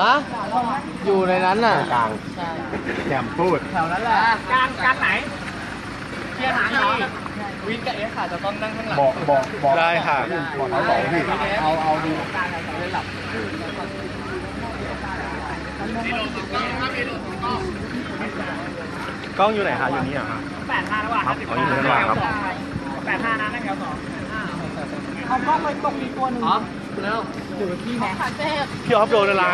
ฮะ อยู่ในนั้นน่ะ กลางใช่แจมพูด แถวนั้นแหละกลางกลางไหนเชียร์หางเหรอวินกับเอสค่ะจะต้องนั่งข้างหลังบอกบอกบอกได้ค่ะบอกเขาบอกพี่เอาเอาดูเล่นหลับกล้องอยู่ไหนคะอยู่นี่เหรอคะแปดห้าแล้วว่ะครับเอาอยู่ข้างล่างครับแปดห้านะนั่งแถวสองเอากล้องไปตรงนี้ตัวหนึ่งอ๋อ แล้วอยู่กับพี่แม่พี่ออฟโดนอะไร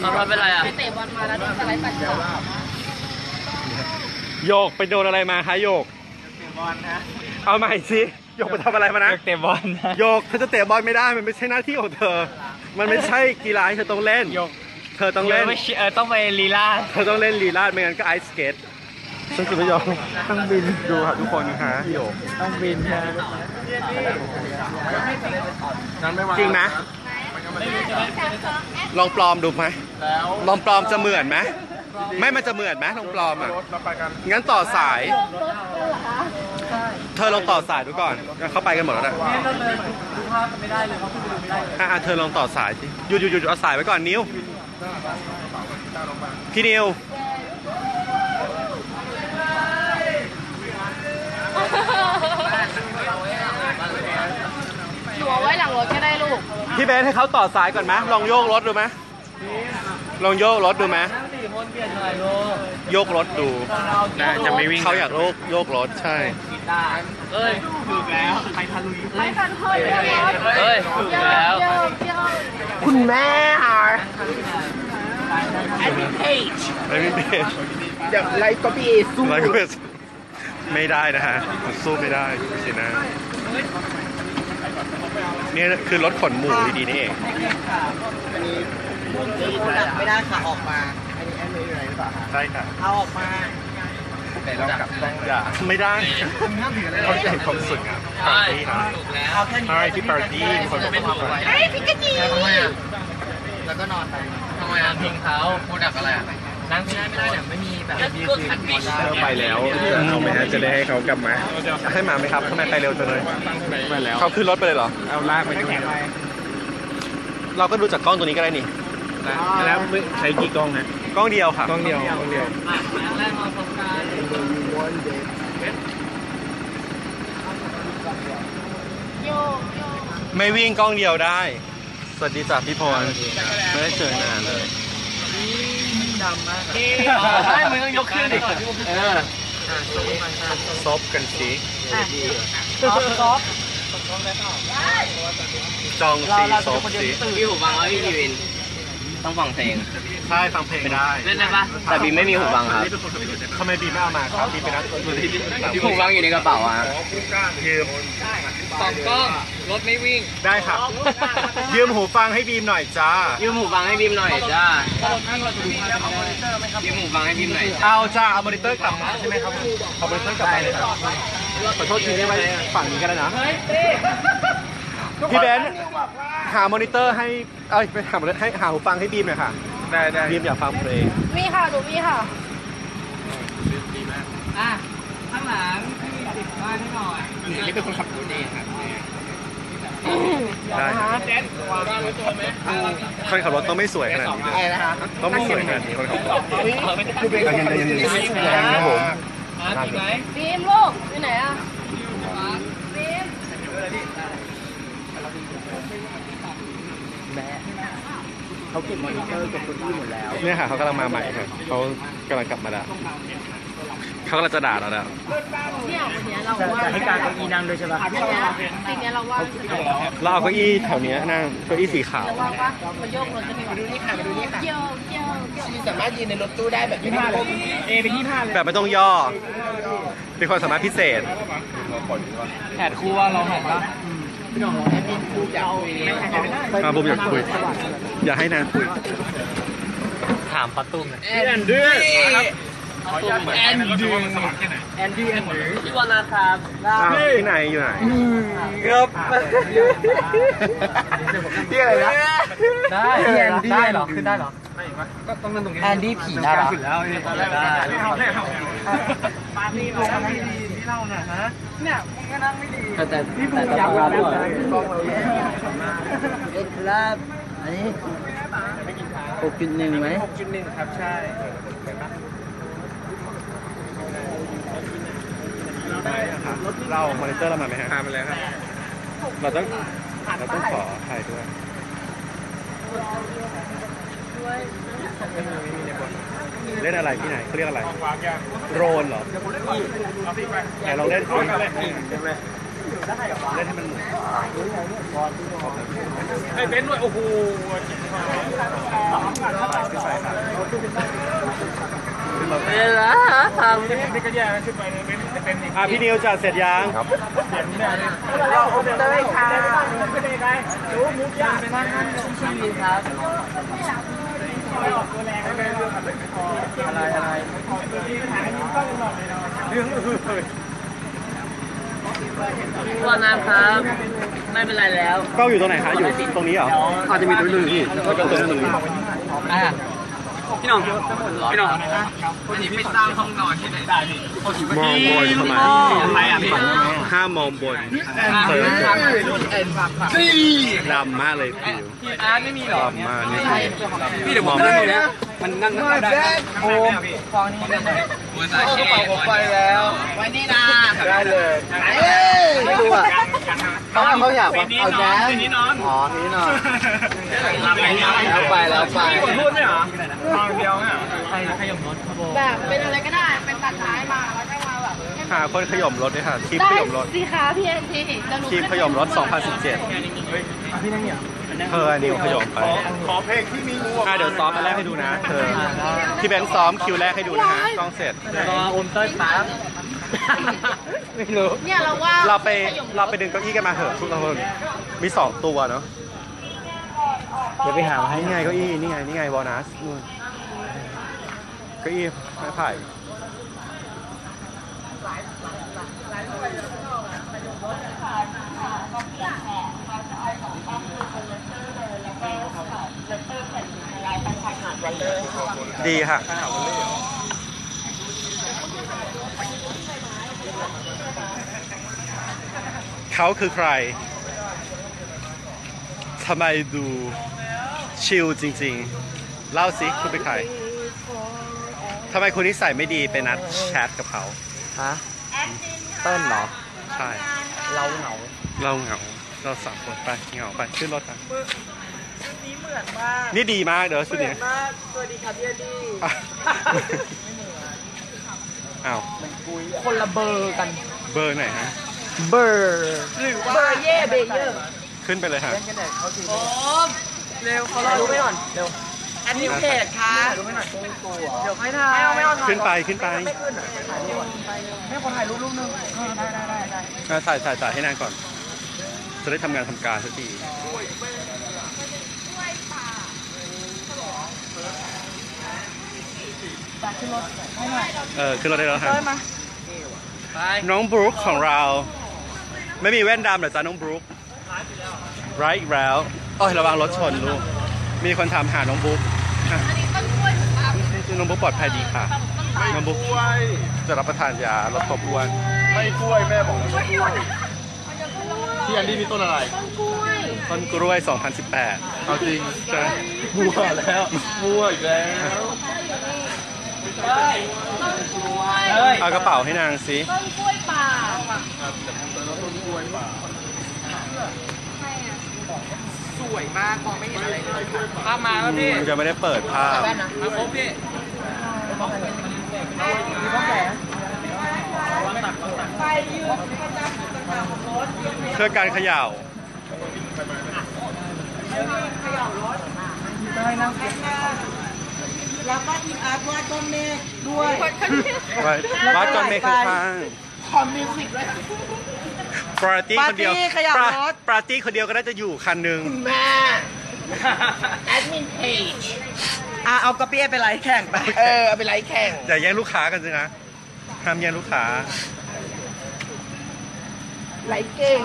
เขาทำเป็นไรอะเตะบอลมาแล้วโดนสไลด์ตัดขาโยกไปโดนอะไรมาคะโยกเตะบอลนะเอาใหม่สิโยกไปทำอะไรมานะเตะบอลนะโยกเธอจะเตะบอลไม่ได้มันไม่ใช่หน้าที่ของเธอ มันไม่ใช่กีฬาที่เธอต้องเล่นโยกเธอต้องเล่นไม่เออต้องไปลีลาเธอต้องเล่นลีลาดไม่งั้นก็ไอซ์สเกต ฉันคือไม่ยอมต้องบินดูค่ะทุกคนฮะโยกต้องบินนะจริงไหมลองปลอมดูไหมลองปลอมจะเหมือนไหมไม่มันจะเหมือนไหมลองปลอมอะงั้นต่อสาย เธอลองต่อสายดูก่อนเขาไปกันหมดแล้วนะเนี่ยเราเลยดูภาพกันไม่ได้เลยเขาขึ้นไปดูไม่ได้เลยอะอะเธอลองต่อสายสิหยุดหยุดหยุดเอาสายไว้ก่อนนิ้วพี่นิว หนูเอาไว้หลังรถก็ได้ลูก พี่เบสให้เขาต่อสายก่อนไหมลองโยกรถดูไหมลองโยกรถดูไหมนั่งสี่คนเปลี่ยนหน่อยลูกโยกรถดูน่าจะไม่วิ่งเขาอยากโยกโยกรถใช่เอ้ยถูกแล้วใครทะลุยไม่ทันเฮ้ยเลยรถเอ้ยถูกแล้วโยกโยกคุณแม่ค่ะไอ้เพจไม่มีเบสเดี๋ยวไลฟ์ก็พี่เอสู้ไลฟ์เบสไม่ได้นะฮะมันสู้ไม่ได้สินะ นี่คือรถขนหมูดีๆนี่เองอันนี้ผู้ดักไม่ได้ค่ะออกมา อันนี้แอนนี่อยู่ไหนหรือเปล่าคะใช่ค่ะ เอาออกมาแต่เรากลับต้องอย่าไม่ได้เขาจะเห็นความสุขอะปาร์ตี้นะเอาแค่นี้ใช่ที่ปาร์ตี้คนไม่ถูกเฮ้ยพิกาจีทำไมอะแล้วก็นอนไปทำไมอะพิงเขาพูดดักอะไรอะ นั่งไม่ได้ไม่ได้เนี่ยไม่มีแบบมีคือขันบิดเราไปแล้วเอาไหมฮะจะได้ให้เขากลับมาให้มาไหมครับทำไมไปเร็วจังเลยไปแล้วเขาขึ้นรถไปเลยเหรอเอาลากไปเราก็ดูจากกล้องตัวนี้ก็ได้นี่แล้วใช้กี่กล้องนะกล้องเดียวค่ะกล้องเดียวกล้องเดียวอะอย่างแรกมาประสบการณ์โยกโยกไม่วิ่งกล้องเดียวได้ สวัสดีจ้ะพี่พรไม่ได้เจอนานเลยดำมากใช่มึงต้องยกขึ้นดิเออซบกันสิซบซบจองสีซบสีที่หูฟังแล้วพี่วิน ต้องฟังเพลง ใช่ฟังเพลงได้เล่นได้ปะแต่บีมไม่มีหูฟังครับ ทำไมบีไม่เอามาครับบีเป็นนักดนตรีที่หูฟังอยู่ในกระเป๋าอะยืมสองกล้องรถไม่วิ่ง ได้ค่ะยืมหูฟังให้บีมหน่อยจ้า ยืมหูฟังให้บีมหน่อยจ้ายืมหูฟังให้บีมหน่อย เอาจ้า เอามอนิเตอร์กลับมาใช่ไหมครับ เอามอนิเตอร์กลับมาเลยครับขอโทษทีได้ไหมฝั่งนี้ก็ได้นะ พี่เบนซ์หามอนิเตอร์ให้ เอ้ยไปหามอนิเตอร์ให้หาหูฟังให้บีมหน่อยค่ะ ได้ได้บีมอยากฟังเพลงมีค่ะหนูมีค่ะอะ ข้างหลังพี่ติดบ้านให้หน่อยนี่เป็นคนขับรถเองครับได้คนขับรถต้องไม่สวยขนาดนี้อะไรนะคะต้องไม่สวยขนาดนี้คนขับรถคือเป็นยังไงยังไงครับผมอะจริงไหมบีมลูกอยู่ไหนอะบีม เขาเก็บมอนิเตอร์กับคนที่หมดแล้วเนี่ยค่ะเขากำลังมาใหม่ค่ะเขากำลังกลับมาแล้วเขากำลังจะด่าเราแล้วเนี่ยวันเนี้ยเราว่างให้การเอาอีนังด้วยใช่ปะอันเนี้ยสิ่งเนี้ยเราว่างสุดเลยเราเอาเก้าอี้แถวเนี้ยนั่งเก้าอี้สีขาว เราว่างปะมาโยกรถกันดีกว่าดูนี่ค่ะมาดูนี่ค่ะโยกโยกโยกที่สามารถยืนในรถตู้ได้แบบไม่ต้องก้มเอไปที่ผ้าเลยแบบไม่ต้องย่อเป็นความสามารถพิเศษแผดคู่ว่าเราแผดปะแอดมินคูจะเอาไม่ใช่ ไม่ได้มาบุมอยากคุย อย่าให้นางคุย ถามปัตตุ้มเลยแอนดื้อแอนดืงแอนดืงแอนดืงพี่วานาครับอ้าวที่ไหนอยู่ไหนครับที่อะไรนะได้ได้เหรอขึ้นได้เหรอก็ต้องนั่งตรงนี้แอนดี้ผีน่ารักขึ้นแล้วได้ได้ปาร์ตี้เราไม่ดีที่ เราเนี่ยฮะเนี่ยมึงก็นั่งไม่ดีแต่แต่แต่ตะปาด้วยเอ็นครับ อันนี้หกจุดหนึ่งไหมหกจุดหนึ่งครับใช่เรามอนิเตอร์เรามาไหมฮะทำไปเลยครับ เราต้องเราต้องขอถ่ายด้วย เล่นอะไรที่ไหนเขาเรียกอะไรโรนเหรอไหนลองเล่นสิเล่นให้มันหมุนไอ้เบนซ์ด้วยโอ้โหขึ้นไปครับเวลาทนี่ก็แย่ขึ้นไปเลยเบนซ์จะเป็นอีกอะพี่นิวจัดเสร็จยังครับำเราอบเตยค่ะเป็นยังไงรู้มุกยากเป็นนั่งนั่งชีวิตครับ อะไรอะไรเรื่องอื่นตัวน้ำครับ ไม่เป็นไรแล้วกล้องอยู่ตรงไหนคะ อยู่ตรงนี้เหรออาจจะมีตัวนึงพี่แล้วก็ตัวนึงอะ พี่น้องพี่น้องคนที่ไม่สร้างห้องนอนที่ไหนได้พี่มองบนทำไมอะไรอะพี่ห้ามมองบนเปิดดำมากเลยผิวอาร์ตไม่มีหรอดำมากนี่พี่เดี๋ยวผมนั่งตรงนี้มันนั่งนั่งได้โอ้ฟองนี่ได้หัวสายกระเป๋าผมไปแล้วไว้นี่นะได้เลยไม่รู้อะ เขาเขาอยากว่าเอาแจ๊สนี้นอนอ๋อนี่นอนแล้วไปแล้วไปพี่พูดไม่เหรอฟังเดียวเนี่ยใครขยมรถแบบเป็นอะไรก็ได้ เป็นตัดท้ายมาแล้วก็มาแบบให้มันหาคนขย่มรถด้วยค่ะคลิปได้ขย่มรถสิคะพี่เอ็นทีจะรู้คลิปขย่มรถ 2017พี่นั่งเนี่ยเธอนิวขย่มไปขอเพลงที่มีงูอะเดี๋ยวซ้อมอันแรกให้ดูนะเธอพี่เบนซ์ซ้อมคิวแรกให้ดูนะฮะกล้องเสร็จรออมเต้ยป๋า ไม่รู้เนี่ยเราว่าเราไปเราไปดึงเก้าอี้กันมาเถอะทุกคนมีสองตัวเนาะเดี๋ยวไปหามาให้นี่ไงเก้าอี้นี่ไงนี่ไงวอลนัสนู่นเก้าอี้ไม้ไผ่ดีค่ะ เขาคือใครทำไมดูชิลจริงๆ เล่าสิคุณเป็นใครทำไมคุณนิสัยไม่ดีไปนัดแชทกับเขาฮะเต้นเหรอ ใช่ เราเหงา เราเหงา เราสามคนไปเหงาไปขึ้นรถกันชุดนี้เหมือนมากนี่ดีมากเดี๋ยวชุดนี้มากสวัสดีครับพี่อดีอะอ้าวคนละเบอร์กัน เบอร์ไหนฮะ เบอร์หรือว่าเบอร์เย่เบเยอร์ขึ้นไปเลยฮะโอ้เร็วเขารอรู้ไม่ก่อนเร็วอันนี้เพจค่ะรู้ไม่หน่อยเดี๋ยวให้ถ่ายไม่เอาไม่เอาถ่ายขึ้นไปขึ้นไปไม่ขึ้นอะถ่ายรูปไม่ขอถ่ายรูปรูปนึงได้ได้ได้ได้อะถ่ายถ่ายถ่ายให้นางก่อน จะได้ทำงานทำการสักทีเออขึ้นรถได้แล้วฮะน้องบรูคของเรา ไม่มีแว่นดำเหรอจ๊ะน้องบรูคไรอีกแล้วโอ้ยระวังรถชนลูก มีคนถามหาน้องบรูคอะน้องบรูคปลอดภัยดีค่ะน้องบรูคจะรับประทานยาลดความอ้วน ไม่กล้วยแม่บอกไม่กล้วยที่อันนี้มีต้นอะไร ต้นกล้วยต้นกล้วย 2018 เอาจริงใช่มัวแล้วมัวอีกแล้วต้นกล้วยเอากระเป๋าให้นางสิต้นกล้วยป่า สวยมากมองไม่เห็นอะไรเลยภาพมาแล้วพี่จะไม่ได้เปิดภาพมาครบพี่เพื่อการเขย่าแล้วก็ทีมอาร์ตวาดก้อนเมฆด้วยไว้วัดจอนเมย์ข้างคอมมิวสิกด้วยๆ ปาร์ตี้คนเดียวปาร์ตี้เขย่ารถปาร์ตี้คนเดียวก็น่าจะอยู่คันหนึ่งแม่แอดมินเพจอะเอากระเปี้ยไปไลฟ์แข่งไป เออเอาไปไลฟ์แข่ง อย่าแย่งลูกค้ากันสินะห้ามแย่งลูกค้า ไลฟ์เก่ง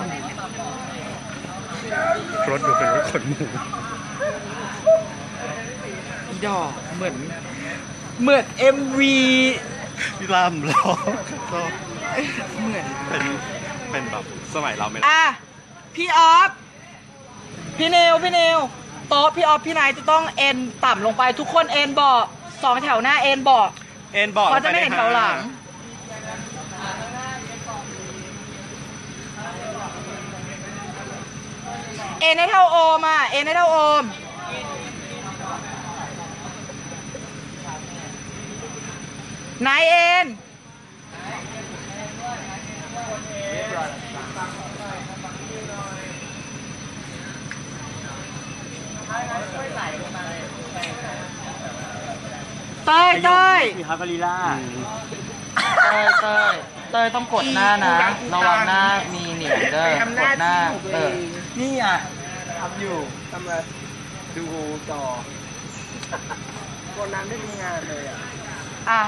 รถดูเป็นรถขนหมูอีดอกเหมือน เหมือน MV ล่ำล้อก็เหมือน เป็น เป็นแบบสมัยเราไหมล่ะอะพี่ออฟพี่เนวพี่เนวโต๊ะพี่ออฟพี่นายจะต้องเอ็นต่ำลงไปทุกคนเอ็นเบาะสองแถวหน้าเอ็นเบาะเอ็นบอกเขาจะไม่เห็นแถวหลัง เอ็นให้เท่าโอมอะเอ็นให้เท่าโอมนายเอ็น เต้ยเต้ยมีฮาร์ฟาลีล่าเต้ยเต้ยเต้ยต้องกดหน้านะ ระวังหน้ามีเหนียงเด้อกดหน้าเออนี่อะทำอยู่ทำอะไรดูจอคนนั้นได้ทำงานเลยอะอะ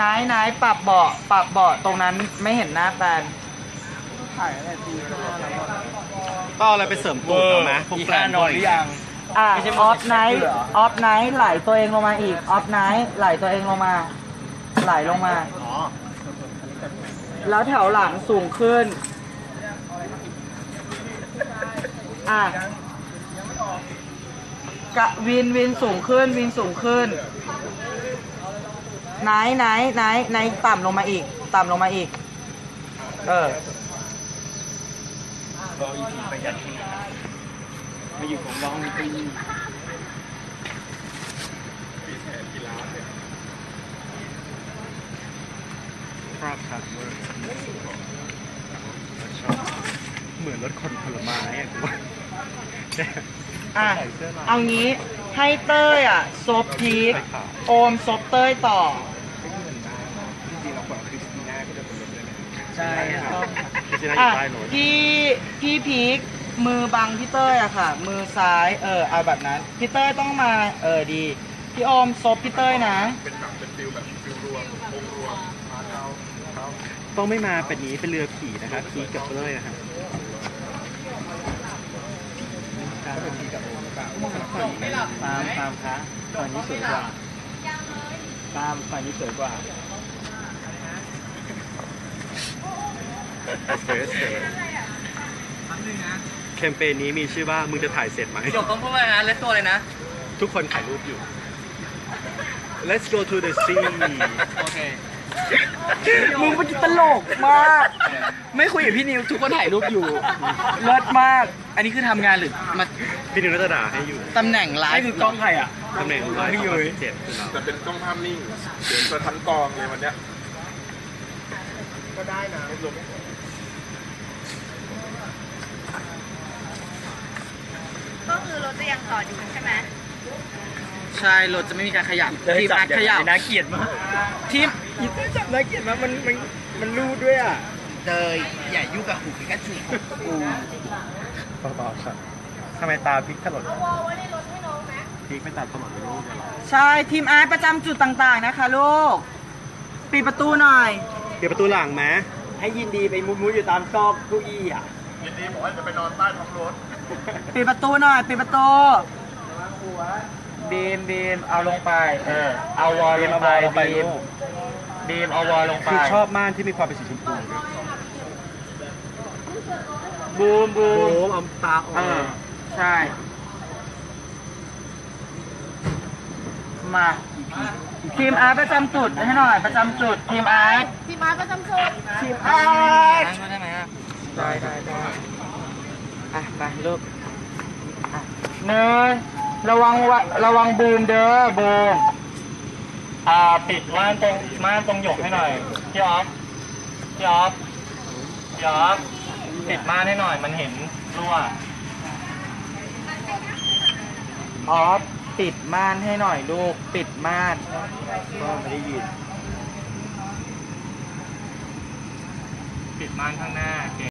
นายนายปรับเบาะปรับเบาะตรงนั้นไม่เห็นหน้าแฟนถ่ายอะไรตีข้างหน้าแล้วก็ก็เอาอะไรไปเสริมตูดเอาไหมพวกอีแฟกานนบ่ออนยหรือยัง อะไม่ใช่ออฟไนท์เหรอออฟไนท์ไหลตัวเองลงมาอีกออฟไนท์ไหลตัวเองลงมา ไหลลงมาอ๋อแล้วแถวหลังสูงขึ้น อะกะวินวินสูงขึ้นวินสูงขึ้น ไหนไหนไหนไหนต่ำลงมาอีก ต่ำลงมาอีก เออ มาอยู่ของร้องปีครับครับชอบเหมือนรถคนผลไม้อะกูว่าอะ ใส่เสื้อลายเอางี้ให้เต้ยอะซบพีคโอมซบเต้ยต่อจริงๆเราควรเอาคริสติน่าก็จะเป็นรถได้ไหมใช่ครับ คริสติน่าออะยู่ใต้รถ พี่พี่พีค มือบังพี่เต้ยอะค่ะ มือซ้ายเออเอาแบบนั้นพี่เต้ยต้องมาเออดีพี่โอมซบพี่เต้ยนะต้องไม่มาเป็นนี้เป็นเรือผีนะครับขี่กับเต้ยนะครับตามตามคะฝั่งนี้สวยกว่าตามฝั่งนี้สวยกว่าเฟสแค มเปญนี้มีชื่อว่ามึงจะถ่ายเสร็จไหม จบต้องพูดว่านะเล่นตัวเลยนะ ทุกคนถ่ายรูปอยู่ Let's go to the sea โอเค มึงเมื่อกี้ตลกมาก ไม่คุยกับพี่นิวทุกคนถ่ายรูปอยู่ เลิศมาก อันนี้คือทำงานหรือมาพี่นิวน่าจะด่าให้อยู่ตำแหน่งไลนี่ฟ์คือกล้องใครอะตำแหน่งร้อยพี่ยุ้ยเจ็ดคือเราแต่เป็นกล้องภาพนิ่งเสียงสะท้านกองเลยวันเนี้ยก็ได้นะ ก็คือรถจะยังต่ออยู่ใช่ไหมใช่รถจะไม่มีการขยับทีมอาร์ตขยับน่าเกลียดมากทีมอีเต้ยจับน่าเกลียดมากมันมันมันรูดด้วยอะเตยอย่ายุ่งกับหูพิกาจูกูเบาๆครับทำไมตาพลิกถลนพลิกไม่ตัดถลนไปรูปเลยเหรอใช่ทีมอาร์ตประจำจุดต่างๆนะคะลูกปิดประตูหน่อยเปิดประตูหลังไหมให้ยินดีไปมุดมุดอยู่ตามซอกเก้าอี้อะยินดีบอกว่าจะไปนอนใต้ท้องรถ ปิดประตูหน่อยปิดประตูบีมบีมเอาลงไป เออ เอาวอลลงไปบีมบีมเอาวอลลงไปคือชอบม่านที่มีความเป็นสีชมพูด้วยบูมบูโอ้มเอาตาออเออก ใช่ มาทีมอาร์ตประจำจุดให้หน่อย ประจำจุดทีมอาร์ตที่มาก็จำสูตรทีมอาร์ตได้ไหมได้ได้ได้ อะไปลูกอะเนยระวังวะระวังบูมเด้อบูมอ่าปิดม่านตรงม่านตรงหยกให้หน่อยพี่ออฟพี่ออฟพี่ออฟปิดม่านให้หน่อย มันเห็นรั่วออฟปิดม่านให้หน่อยลูกปิดม่านก็ไม่ได้ยินปิดม่านข้างหน้า